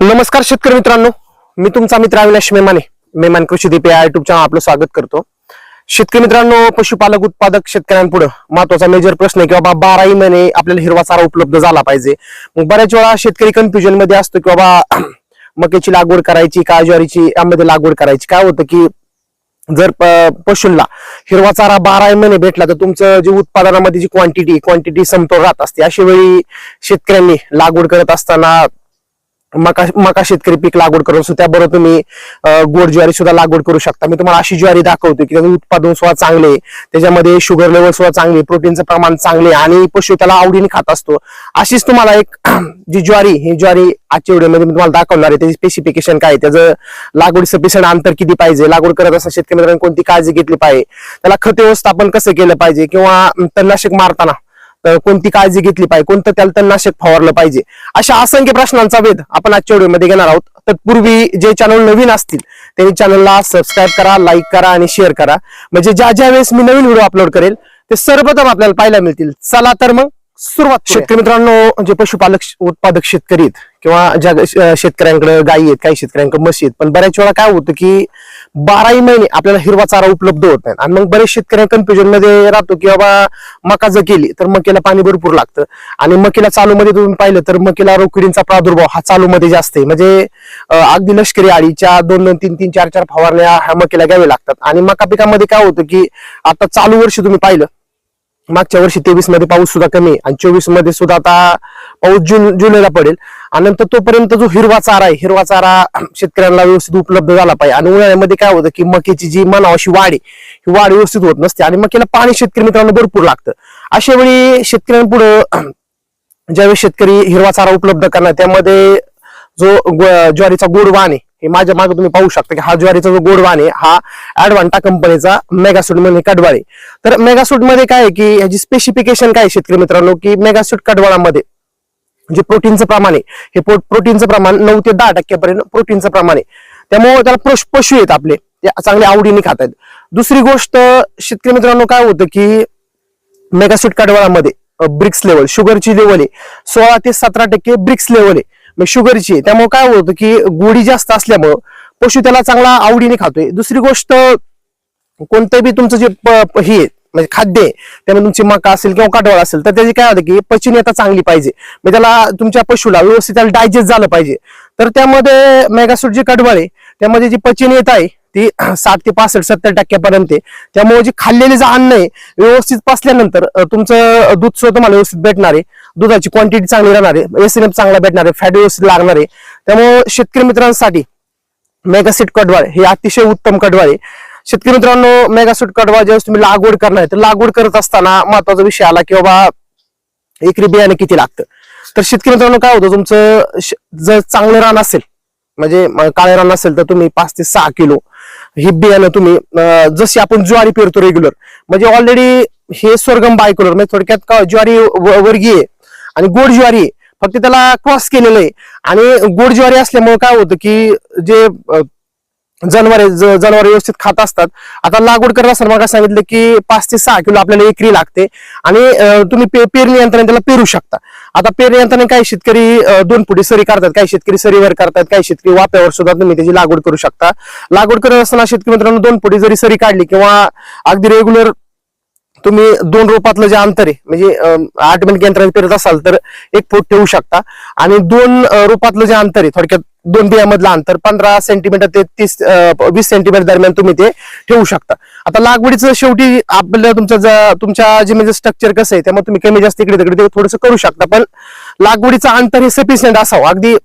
नमस्कार शेतकरी मित्रांनो. मी तुमचा मित्र अविनाश मेमाने मेमान कृषी दीप या युट्यूब चॅनल आपलं स्वागत करतो. शेतकरी मित्रांनो पशुपालक उत्पादक शेतकऱ्यांपुढे महत्त्वाचा मेजर प्रश्न आहे की बाबा बाराही महिने आपल्याला हिरवा चारा उपलब्ध झाला पाहिजे. मग बऱ्याच वेळा शेतकरी कन्फ्युजनमध्ये असतो की बाबा मक्याची लागवड करायची का ज्वारीची यामध्ये लागवड करायची. काय होतं की जर प- पशूंना हिरवा चारा बारा महिने भेटला तर तुमचं जे उत्पादनामध्ये जी क्वांटिटी क्वांटिटी समतोल राहत असते अशा वेळी शेतकऱ्यांनी लागवड करत असताना मका मका शेतकरी पीक लागवड करत असतो त्याबरोबर तुम्ही गोड ज्वारी सुद्धा लागवड करू शकता. मी तुम्हाला अशी ज्वारी दाखवतो की त्याचं उत्पादन सुद्धा चांगले त्याच्यामध्ये शुगर लेवल सुद्धा चांगले प्रोटीनचं प्रमाण चांगले आणि पशु त्याला आवडीने खात असतो. अशीच तुम्हाला एक जी ज्वारी ही ज्वारी आजच्या व्हिडिओमध्ये मी तुम्हाला दाखवणार आहे. त्याची स्पेसिफिकेशन काय आहे, त्याचं लागवड सफिशियंट अंतर किती पाहिजे? लागवड करत असताना शेतकरी मित्रांनी कोणती काळजी घेतली पाहिजे? त्याला खत व्यवस्थापन कसं केलं पाहिजे? किंवा तणनाशक मारताना कोणती काळजी घेतली पाहिजे? कोणतं त्याला तणनाशक फवारलं पाहिजे? अशा असंख्य प्रश्नांचा वेध आपण आजच्या व्हिडिओमध्ये घेणार आहोत. तत्पूर्वी जे चॅनल नवीन असतील त्यांनी चॅनलला सबस्क्राईब करा लाईक करा आणि शेअर करा. म्हणजे ज्या ज्या वेळेस मी नवीन व्हिडिओ अपलोड करेल ते सर्वप्रथम आपल्याला पाहायला मिळतील. चला तर मग सुरुवात शेतकरी मित्रांनो जे पशुपालक उत्पादक शेतकरी आहेत किंवा ज्या शेतकऱ्यांकडे गायी आहेत काही शेतकऱ्यांकडे म्हशी आहेत पण बऱ्याच वेळा काय होतं की बाराही महिने आपल्याला हिरवा चारा उपलब्ध होत नाही. आणि मग बरेच शेतकरी कन्फ्युजनमध्ये राहतो की बाबा मका जर केली तर मकेला पाणी भरपूर लागतं. आणि मकेला चालू मध्ये तुम्ही पाहिलं तर मकेला रोकडींचा प्रादुर्भाव हा चालू मध्ये जास्त आहे. म्हणजे अगदी लष्करी आळीच्या दोन दोन तीन तीन चार चार फवारण्या ह्या मकेला घ्यावे लागतात. आणि मका पिकामध्ये काय होतं की आता चालू वर्षी तुम्ही पाहिलं मागच्या वर्षी तेवीसमध्ये पाऊस सुद्धा कमी आणि चोवीसमध्ये सुद्धा आता पाऊस जून जुलैला पडेल. आणि नंतर तोपर्यंत जो हिरवा चारा आहे हिरवा चारा शेतकऱ्यांना व्यवस्थित उपलब्ध झाला पाहिजे. आणि उन्हाळ्यामध्ये काय होतं की मकेची जी मनाव अशी वाढ आहे ही वाढ व्यवस्थित होत नसते. आणि मकेला पाणी शेतकरी मित्रांनो भरपूर लागतं. अशा वेळी शेतकऱ्यांपुढं ज्यावेळी शेतकरी हिरवा चारा उपलब्ध करणार त्यामध्ये जो ज्वारीचा गोड वाण आहे हे माझ्या मागे तुम्ही पाहू शकता की हा ज्वारीचा जो गोडवाण आहे हा ऍडव्हान्टा कंपनीचा मेगासूट म्हणजे कडवाळे तर मेगासूटमध्ये काय आहे की ह्याची स्पेसिफिकेशन काय आहे शेतकरी मित्रांनो? की मेगासूट कडवाळामध्ये जे प्रोटीनचं प्रमाण आहे हे प्रोटीनचं प्रमाण नऊ ते दहा टक्क्यापर्यंत प्रोटीनचं प्रमाण आहे. त्यामुळे त्याला पशु पशु आहेत आपले ते चांगले आवडीने खात आहेत. दुसरी गोष्ट शेतकरी मित्रांनो काय होतं की मेगासूट कडवाळामध्ये ब्रिक्स लेवल शुगरची लेवल आहे. सोळा ते सतरा टक्के ब्रिक्स लेवल आहे. शुगरची आहे. त्यामुळे काय होतं की गोडी जास्त असल्यामुळं पशु त्याला चांगला आवडीने खातोय. दुसरी गोष्ट कोणतं बी तुमचं जे प- हे म्हणजे खाद्य आहे त्यामुळे तुमची मका असेल किंवा काटवळ असेल तर त्याची काय होतं की पचनीयता चांगली पाहिजे. म्हणजे त्याला तुमच्या पशुला व्यवस्थित त्याला डायजेस्ट झालं पाहिजे. तर त्यामध्ये मेगासूट जे कडवळ आहे. त्यामध्ये जी पचनीयता आहे ती साठ ते पासष्ट सत्तर टक्क्यापर्यंत आहे. त्यामुळे जे खाल्लेले जे अन्न आहे व्यवस्थित पसल्यानंतर तुमचं दूध सुद्धा तुम्हाला व्यवस्थित भेटणार आहे. दुधाची क्वांटिटी चांगली राहणार आहे. एस चांगला भेटणार आहे. फॅट व्यवस्थित लागणार आहे. त्यामुळे शेतकरी मित्रांसाठी मेगासीट कडवाळ हे अतिशय उत्तम कडवाळ आहे. शेतकरी मित्रांनो मेगासूट कडवाळ ज्यावेळेस तुम्ही लागवड करणार आहे तर लागवड करत असताना महत्त्वाचा विषय आला की बाबा एकरी बियाणे किती लागतं? तर शेतकरी मित्रांनो काय होतं तुमचं जर चांगलं रान असेल म्हणजे काळे रान असेल तर तुम्ही पाच ते सहा किलो हे बियाणं तुम्ही जशी आपण ज्वारी पेरतो रेग्युलर म्हणजे ऑलरेडी हे स्वर्गम बायकोलर म्हणजे थोडक्यात ज्वारी व- वर्गीय आणि गोड ज्वारी आहे. फक्त त्याला क्रॉस केलेलं आहे. आणि गोड ज्वारी असल्यामुळे काय होतं की जे जनावरे जनावरे व्यवस्थित खात असतात. आता लागवड करत असताना मला सांगितलं की पाच ते सहा किलो आपल्याला एकरी लागते. आणि तुम्ही पे- पेरणी यंत्राने त्याला पेरू शकता. आता पेरणी यंत्राने काही शेतकरी दोन फुटी सरी करतात काही शेतकरी सरीवर करतात काही शेतकरी वाप्यावर सुद्धा तुम्ही त्याची लागवड करू शकता. लागवड करत असताना शेतकरी मित्रांनो दोन फुटी जरी सरी काढली किंवा अगदी रेग्युलर तुम्ही दोन रोपातलं जे अंतर आहे म्हणजे आठ मिनिट यंत्राने पेरत असाल तर एक फूट ठेवू शकता. आणि दोन रोपातलं जे अंतर आहे थोडक्यात दोन बियामधलं अंतर पंधरा सेंटीमीटर ते तीस वीस सेंटीमीटर दरम्यान तुम्ही ते ठेवू शकता. आता लागवडीचं शेवटी आपलं तुमचं ज- तुमच्या जमिनीचं म्हणजे स्ट्रक्चर कसं आहे त्यामुळे तुम्ही कमी जास्त इकडे तिकडे ते थोडंसं करू शकता. पण लागवडीचं अंतर हे सफिशियंट असावं. अगदी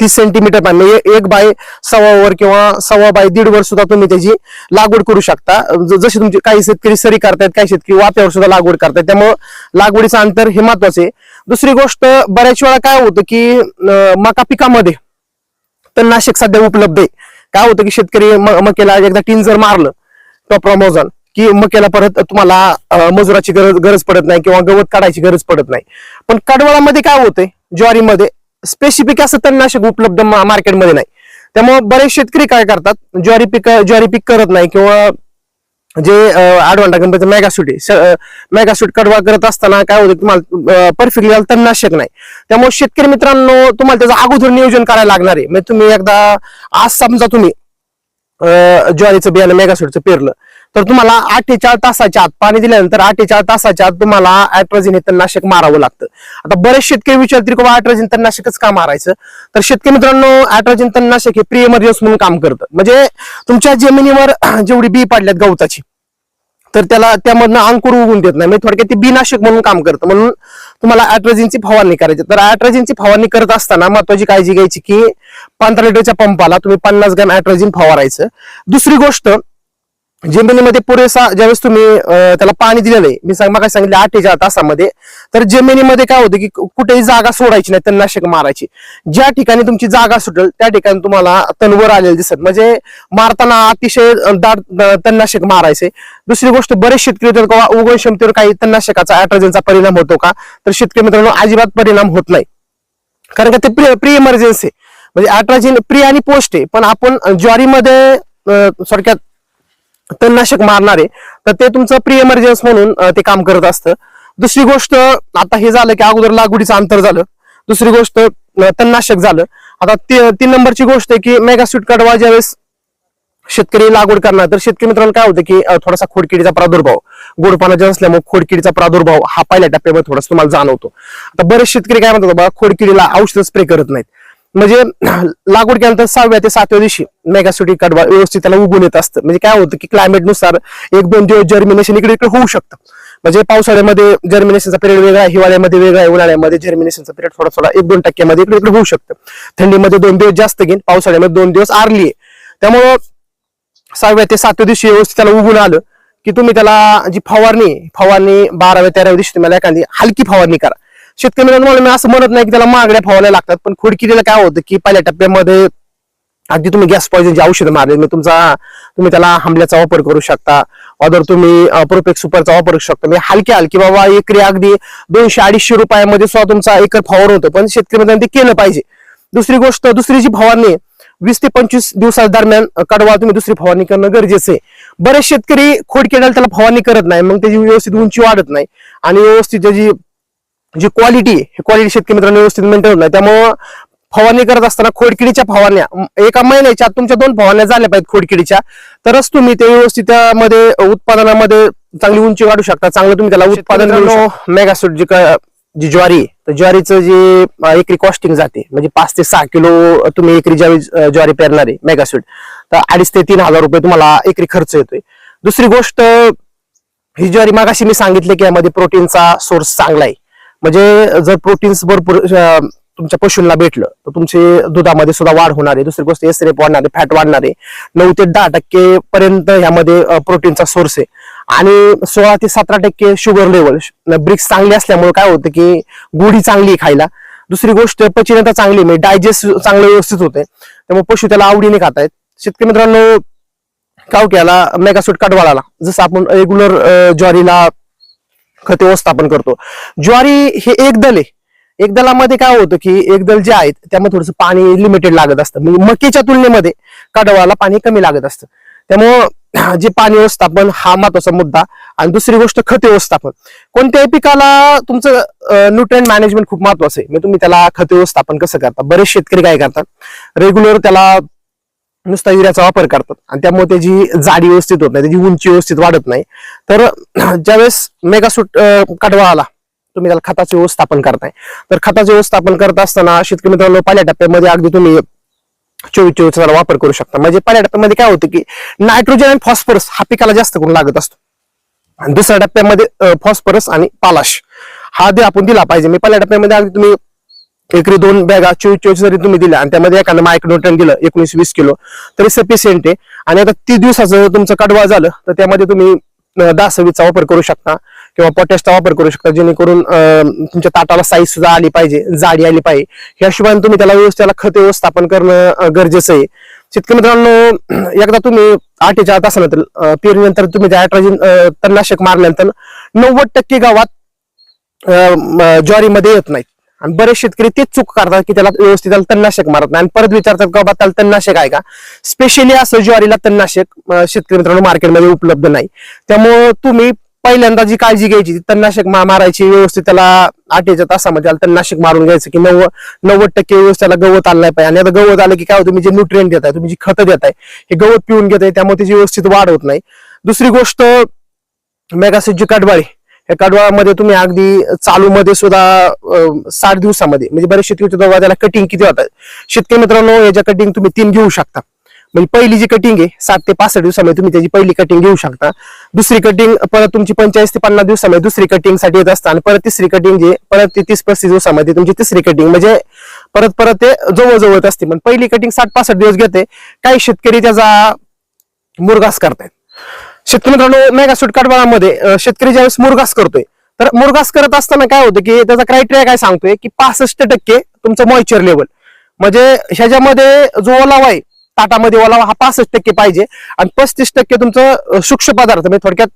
तीस सेंटीमीटर पाहिजे म्हणजे एक बाय सव्वावर किंवा सव्वा बाय दीड वर सुद्धा तुम्ही त्याची लागवड करू शकता. ज- जशी तुमची काही शेतकरी सरी करतायत काही शेतकरी वाप्यावर सुद्धा लागवड करतायत त्यामुळं लागवडीचं अंतर हे महत्वाचं आहे. दुसरी गोष्ट बऱ्याच वेळा काय होतं की मका पिकामध्ये तणनाशक सध्या उपलब्ध आहे. काय होतं की शेतकरी म- मकेला एकदा टीन जर मारलं टॉप्रमोझन की मकेला परत तुम्हाला मजुराची गरज गरज पडत नाही किंवा गवत काढायची गरज पडत नाही. पण कडवळामध्ये काय होतंय ज्वारीमध्ये स्पेसिफिक असं तणनाशक उपलब्ध मार्केटमध्ये नाही. त्यामुळे बरेच शेतकरी काय करतात ज्वारी पीक ज्वारी पीक करत नाही किंवा जे ऍडवांटा कंपनीचं मेगासूट आहे. मेगासूट कडवा करत असताना काय होतं तुम्हाला परफेक्टली तणनाशक नाही. त्यामुळे शेतकरी मित्रांनो तुम्हाला त्याचं अगोदर नियोजन करायला लागणार आहे. म्हणजे तुम्ही एकदा आज समजा तुम्ही ज्वारीचं बियाणं मेगासूटचं पेरलं. तर तुम्हाला अठ्ठेचाळीस तासाच्या आत पाणी दिल्यानंतर अठ्ठेचाळीस तासाच्या आत तुम्हाला अॅट्रोजिन हे तणनाशक मारावं लागतं. आता बरेच शेतकरी विचारतील किंवा अॅट्रोजिन तणनाशकच का मारायचं? तर शेतकरी मित्रांनो अॅट्रोजिन तणनाशक हे प्री म्हणून काम करतं. म्हणजे तुमच्या जमिनीवर जेवढी बी पडल्यात गवताची तर त्याला त्यामधनं अंकुर उगून देत नाही. म्हणजे थोडक्यात ते बिनाशक म्हणून काम करतं. म्हणून तुम्हाला अॅट्रोजिनची फवारणी करायची. तर अॅट्रोजिनची फवारणी करत असताना महत्वाची काळजी घ्यायची की पंधरा लिटरच्या पंपाला तुम्ही पन्नास ग्रॅम अॅट्रोजिन फवारायचं. दुसरी गोष्ट जमिनीमध्ये पुरेसा ज्यावेळेस तुम्ही त्याला पाणी दिलेलं आहे मी सांग मग सांगितलं अठ्ठेचाळीस तासामध्ये तर जमिनीमध्ये काय होतं की कुठेही जागा सोडायची नाही तणनाशक मारायची. ज्या ठिकाणी तुमची जागा सुटेल त्या ठिकाणी तुम्हाला तणवर आलेले दिसत. म्हणजे मारताना अतिशय दाट तणनाशक मारायचे. दुसरी गोष्ट बरेच शेतकरी होतात का उगवण क्षमतेवर काही तणनाशकाचा अॅट्रोजनचा परिणाम होतो का? तर शेतकरी मित्रांनो अजिबात परिणाम होत नाही. कारण का ते प्री प्री इमर्जन्सी म्हणजे अठराजिन प्री आणि पोस्ट आहे. पण आपण ज्वारीमध्ये सारख्या तणनाशक मारणारे तर ते तुमचं प्री एमर्जन्स म्हणून ते काम करत असतं. दुसरी गोष्ट आता हे झालं की अगोदर लागवडीचं अंतर झालं. दुसरी गोष्ट तणनाशक झालं. आता तीन नंबरची गोष्ट आहे की मेगासूट कडवा ज्यावेळेस शेतकरी लागवड करणार तर शेतकरी मित्रांनो काय होतं की थोडासा खोडकिडीचा प्रादुर्भाव गोडपाना पाण्याचा असल्यामुळे खोडकिडीचा प्रादुर्भाव हा पहिल्या टप्प्यामध्ये थोडासा तुम्हाला जाणवतो. आता बरेच शेतकरी काय म्हणतात बाबा खोडकिडीला औषध स्प्रे करत नाहीत. म्हणजे लागवड केल्यानंतर सहाव्या ते सातव्या दिवशी मेगासिटी कडवा व्यवस्थित त्याला उगून येत असतं. म्हणजे काय होतं की क्लायमेटनुसार एक दोन दिवस जर्मिनेशन इकडे इकडे होऊ शकतं. म्हणजे पावसाळ्यामध्ये जर्मिनेशनचा पिरियड वेगळा आहे हिवाळ्यामध्ये वेगळा आहे उन्हाळ्यामध्ये जर्मिनेशनचा पिरियड थोडा थोडा एक दोन टक्क्यामध्ये इकडे इकडे होऊ शकतं. थंडीमध्ये दोन दिवस जास्त घेईन पावसाळ्यामध्ये दोन दिवस आरली आहे त्यामुळं सहाव्या ते सातव्या दिवशी व्यवस्थित त्याला उगून आलं की तुम्ही त्याला जी फवारणी फवारणी बाराव्या तेराव्या दिवशी तुम्हाला एखादी हलकी फवारणी करा. शेतकरी मित्रांनो मी असं म्हणत नाही की त्याला महागड्या फवायला लागतात पण खोडकिडीला काय होतं की पहिल्या टप्प्यामध्ये अगदी तुम्ही गॅस पॉइझनची औषधं मारले मग तुमचा तुम्ही त्याला हमल्याचा वापर करू शकता अदर तुम्ही प्रोपेक्स सुपरचा वापर करू शकता. म्हणजे हलकी हलकी बाबा एकरी अगदी दोनशे अडीचशे रुपयामध्ये सुद्धा तुमचा एकर फवार होतो पण शेतकरी ते केलं पाहिजे. दुसरी गोष्ट दुसरी जी फवारणी वीस ते पंचवीस दिवसा दरम्यान कडवा तुम्ही दुसरी फवारणी करणं गरजेचं आहे. बरेच शेतकरी खोडकिडाला त्याला फवारणी करत नाही मग त्याची व्यवस्थित उंची वाढत नाही. आणि व्यवस्थित त्याची जी क्वालिटी ही क्वालिटी शेतकरी मित्रांनो व्यवस्थित मेंटेन होत नाही. त्यामुळं फवारणी करत असताना खोडकिडीच्या फवारण्या एका महिन्याच्या आत तुमच्या दोन फवारण्या झाल्या पाहिजेत खोडकिडीच्या. तरच तुम्ही ते व्यवस्थित त्यामध्ये उत्पादनामध्ये चांगली उंची वाढू शकता. चांगलं तुम्ही त्याला उत्पादन मेगासूट जी का- जी ज्वारी तर ज्वारीचं जे एकरी कॉस्टिंग जाते म्हणजे पाच ते सहा किलो तुम्ही एकरी ज्यावेळी ज्वारी पेरणार आहे मेगासूट तर अडीच ते तीन हजार रुपये तुम्हाला एकरी खर्च येतोय. दुसरी गोष्ट ही ज्वारी मागाशी मी सांगितले की यामध्ये प्रोटीनचा सोर्स चांगला आहे. म्हणजे जर प्रोटीन्स भरपूर तुमच्या पशूंना भेटलं तर तुमचे दुधामध्ये सुद्धा वाढ होणार आहे. दुसरी गोष्ट एसरेप वाढणार आहे फॅट वाढणार आहे. नऊ ते दहा टक्के पर्यंत ह्यामध्ये प्रोटीनचा सोर्स आहे. आणि सोळा ते सतरा टक्के शुगर लेवल ब्रिक्स चांगले असल्यामुळे काय होतं की गोडी चांगली आहे खायला. दुसरी गोष्ट पचनता चांगली आहे, म्हणजे डायजेस्ट चांगलं व्यवस्थित होते त्यामुळे पशु त्याला आवडीने खातायत. शेतकरी मित्रांनो कावक्याला मेगासूट कडवाळाला जसं आपण रेग्युलर ज्वारीला खत व्यवस्थापन करतो. ज्वारी हे एक दल आहे. एक दलामध्ये काय होतं की एक दल जे आहेत त्यामध्ये थोडंसं पाणी लिमिटेड लागत असतं. म्हणजे मकीच्या तुलनेमध्ये कडवाला पाणी कमी लागत असतं. त्यामुळं जे पाणी व्यवस्थापन हा महत्त्वाचा मुद्दा. आणि दुसरी गोष्ट खत व्यवस्थापन. कोणत्याही पिकाला तुमचं न्यूट्रिएंट मॅनेजमेंट खूप महत्वाचं आहे. म्हणजे तुम्ही त्याला खत व्यवस्थापन कसं करता? बरेच शेतकरी काय करतात? रेग्युलर त्याला नुसता युरियाचा वापर करतात. आणि त्यामुळे त्याची जाडी व्यवस्थित होत नाही त्याची उंची व्यवस्थित वाढत नाही. तर ज्यावेळेस मेगासूट कडवा आला तुम्ही त्याला खताचे व्यवस्थापन करताय. तर खताचं व्यवस्थापन करत असताना शेतकरी मित्रांनो पहिल्या टप्प्यामध्ये अगदी तुम्ही चोवीस चोवीसचा वापर करू शकता. म्हणजे पहिल्या टप्प्यामध्ये काय होतं की नायट्रोजन आणि फॉस्फरस हा पिकाला जास्त करून लागत असतो. आणि दुसऱ्या टप्प्यामध्ये फॉस्फरस आणि पालाश. हा दे आपण दिला पाहिजे. मी पहिल्या टप्प्यामध्ये अगदी तुम्ही एकरी दोन बॅगा चोवीस चोवीस जरी तुम्ही दिल्या आणि त्यामध्ये एखादं मायक्रोन्यूट्रन दिलं एकोणीस वीस किलो. तरी सफिशियंट आहे. आणि आता तीस दिवसाचं तुमचं कडवा झालं तर त्यामध्ये तुम्ही दासवीचा वापर करू शकता किंवा पोटॅशचा वापर करू शकता जेणेकरून तुमच्या ताटाला साईज सुद्धा आली पाहिजे जाडी आली पाहिजे. याशिवाय हिशोबाने तुम्ही त्याला व्यवस्थेला खत व्यवस्थापन करणं गरजेचं आहे. शेतकरी मित्रांनो एकदा तुम्ही अठ्ठेचाळीस तासानंतर अं, पेरणीनंतर तुम्ही त्या ॲट्राजिन तणनाशक मारल्यानंतर नव्वद टक्के गावात ज्वारीमध्ये येत नाहीत. आणि बरेच शेतकरी तेच चूक करतात की त्याला व्यवस्थित त्याला तणनाशक मारत नाही. आणि परत विचारतात का बाबा त्याला तणनाशक आहे का? स्पेशली असं ज्वारीला तणनाशक शेतकरी मित्रांनो मार्केटमध्ये उपलब्ध नाही. त्यामुळं तुम्ही पहिल्यांदा जी काळजी घ्यायची ती तणनाशक मारायची व्यवस्थित त्याला आठेच्या तासामध्ये त्याला तणनाशक मारून घ्यायचं की नव्वद नव्वद टक्के व्यवस्थित त्याला गवत आणलाय पाहिजे. आणि आता गवत आलं की काय तुम्ही जे न्यूट्रिएंट देताय तुम्ही जी खतं देताय हे गवत पिऊन घेताय त्यामुळे त्याची व्यवस्थित वाढ होत नाही. दुसरी गोष्ट मेगासिड कटबाळी या कडवाळामध्ये तुम्ही अगदी चालू मध्ये सुद्धा साठ दिवसामध्ये म्हणजे बरेच शेतकरी तेव्हा त्याला कटिंग किती होतात? शेतकरी मित्रांनो याच्या कटिंग तुम्ही तीन घेऊ शकता. म्हणजे पहिली जी कटिंग आहे सात ते पासष्ट दिवसामध्ये तुम्ही त्याची पहिली कटिंग घेऊ शकता. दुसरी कटिंग परत तुमची पंचेचाळीस ते पन्नास दिवसामध्ये दुसरी कटिंगसाठी येत असता. आणि परत तिसरी कटिंग जे परत ते तीस पस्तीस दिवसामध्ये तुमची तिसरी कटिंग म्हणजे परत परत ते जवळ येत असते. पण पहिली कटिंग साठ पासष्ट दिवस घेते. काही शेतकरी त्याचा मुरगास करतायत. शेतकरी मित्रांनो मेगासूट कडवाळामध्ये अं, शेतकरी ज्यावेळेस मुरगास करतोय तर मुरगास करत असताना काय होतं की त्याचा क्रायटेरिया काय सांगतोय की पासष्ट टक्के तुमचं मॉइचर लेवल म्हणजे ह्याच्यामध्ये जो ओलावा आहे ताटामध्ये ओलावा हा पासष्ट टक्के पाहिजे आणि पस्तीस टक्के तुमचं सूक्ष्म पदार्थ म्हणजे थोडक्यात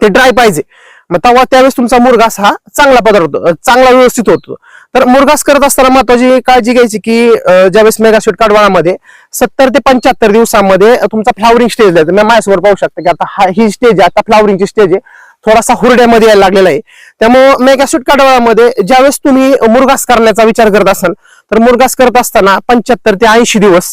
ते ड्राय पाहिजे. मग तेव्हा त्यावेळेस तुमचा मुरगास हा चांगला पदार्थ चांगला व्यवस्थित होतो. तर मुरगास करत असताना महत्वाची काळजी घ्यायची की ज्यावेळेस मेगाशूट काढवाळामध्ये सत्तर ते पंच्याहत्तर दिवसामध्ये तुमचा फ्लावरिंग स्टेज आहे. मी माझ्यासमोर पाहू शकता की आता हा ही स्टेज आहे आता फ्लावरिंगची स्टेज आहे. थोडासा हुरड्यामध्ये यायला लागलेला आहे. त्यामुळं मेगाशूट काढवाळामध्ये ज्यावेळेस तुम्ही मुरगास करण्याचा विचार करत असाल तर मुरगास करत असताना पंच्याहत्तर ते ऐंशी दिवस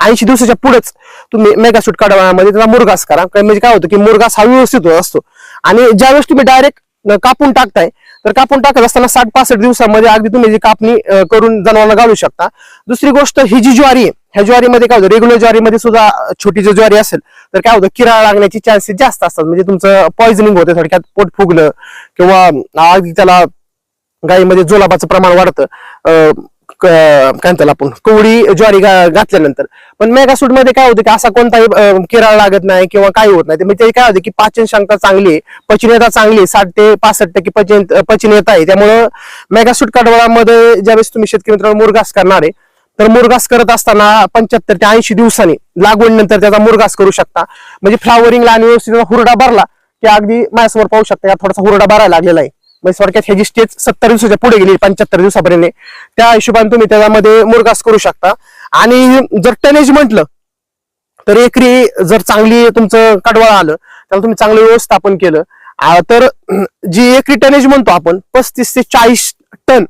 ऐंशी दिवसाच्या पुढेच तुम्ही मेगाशूट काढवाळामध्ये त्याचा मुरगास करा. म्हणजे काय होतं की मुरगास हा व्यवस्थित होत असतो. आणि ज्यावेळेस तुम्ही डायरेक्ट कापून टाकताय तर कापून टाकत असताना साठ पासष्ट दिवसामध्ये अगदी तुम्ही जी कापणी करून जनावरांना घालू शकता. दुसरी गोष्ट ही जी ज्वारी आहे ह्या ज्वारीमध्ये काय होतं रेग्युलर ज्वारीमध्ये सुद्धा छोटी जी ज्वारी असेल तर काय होतं किराळा लागण्याची चान्सेस जास्त असतात. म्हणजे तुमचं पॉइझनिंग होते थोडक्यात पोट फुगलं किंवा अगदी त्याला गायीमध्ये जुलाबाचं प्रमाण वाढतं. काय म्हणतात आपण? कवडी ज्वारी घातल्यानंतर. पण मेगासूटमध्ये काय होतं की असा कोणताही किराळ लागत नाही किंवा काही होत नाही. म्हणजे ते काय होतं की पाचन क्षमता चांगली आहे पचनीयता चांगली आहे साठ ते पासष्ट टक्के पचन पचनीयता आहे. त्यामुळं मेगासूट कडवळामध्ये ज्यावेळेस तुम्ही शेतकरी मित्रांनो मुरगास करणार आहे तर मुरगास करत असताना पंच्याहत्तर ते ऐंशी दिवसांनी लागवडीनंतर त्याचा मुरगास करू शकता. म्हणजे फ्लावरिंगला आणि व्यवस्थित हुरडा भरला की अगदी माझ्यासमोर पाहू शकता या थोडासा हुरडा भरायला लागलेला आहे. म्हणजे थोडक्यात ह्याची स्टेज सत्तर दिवसाच्या पुढे गेली पंच्याहत्तर दिवसापर्यंत त्या हिशोबाने तुम्ही त्याच्यामध्ये मुरगास करू शकता. आणि जर टनेज म्हटलं तर एकरी जर चांगली तुमचं कडवाळ आलं त्याला तुम्ही चांगलं व्यवस्थापन केलं तर जी एकरी टनेज म्हणतो आपण पस्तीस ते चाळीस टन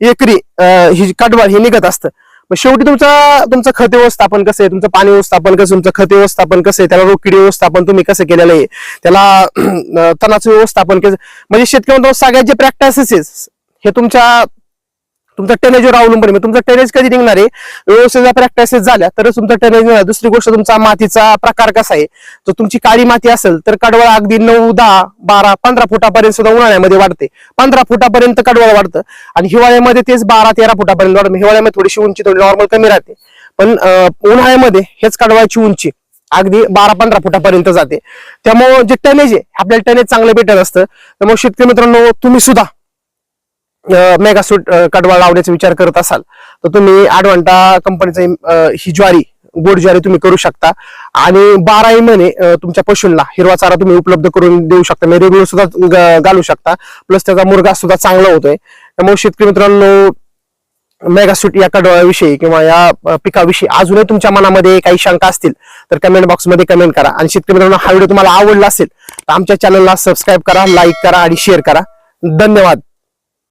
एकरी ही जी कडवाळ हे निघत असतं. मग शेवटी तुमचं तुमचं खत व्यवस्थापन कसं आहे? तुमचं पाणी व्यवस्थापन कसं तुमचं खत व्यवस्थापन कसं आहे? त्याला रोगकिडी व्यवस्थापन तुम्ही कसं केलेलं आहे? त्याला तणाचं व्यवस्थापन कसं म्हणजे शेतकऱ्यांना सगळ्यात जे प्रॅक्टिसेस हे तुमच्या तुमचा टेनेजवर अवलंबून आहे. तुमचा टेनेज कधी निघणार आहे? व्यवस्थित जर प्रॅक्टिसेस झाल्या तर तुमचा टेनेज निघणार. दुसरी गोष्ट तुमचा मातीचा प्रकार कसा आहे? जर तुमची काळी माती असेल तर कडवळ अगदी नऊ दहा बारा पंधरा फुटापर्यंत सुद्धा उन्हाळ्यामध्ये वाढते. पंधरा फुटापर्यंत कडवळ वाढतं. आणि हिवाळ्यामध्ये तेच बारा तेरा फुटापर्यंत वाढतं. हिवाळ्यामध्ये थोडीशी उंची थोडी नॉर्मल कमी राहते. पण उन्हाळ्यामध्ये हेच कडवळाची उंची अगदी बारा पंधरा फुटापर्यंत जाते. त्यामुळे जे टनेज आहे आपल्याला टनेज चांगलं भेटत असतं. त्यामुळे शेतकरी मित्रांनो तुम्ही सुद्धा मेगासूट कडवा लावण्याचा विचार करत असाल तर तुम्ही आडवंटा कंपनीचं ही ज्वारी गोड ज्वारी तुम्ही करू शकता. आणि बाराही महिने तुमच्या पशूंना हिरवा चारा तुम्ही उपलब्ध करून देऊ शकता. म्हणजे रेग्युलर सुद्धा घालू शकता. प्लस त्याचा मुर्गा सुद्धा चांगला होतोय. त्यामुळे शेतकरी मित्रांनो मेगासूट या कडवाविषयी किंवा या पिकाविषयी अजूनही तुमच्या मनामध्ये काही शंका असतील तर कमेंट बॉक्समध्ये कमेंट करा. आणि शेतकरी मित्रांनो हा व्हिडिओ तुम्हाला आवडला असेल तर आमच्या चॅनलला सबस्क्राईब करा लाईक करा आणि शेअर करा. धन्यवाद.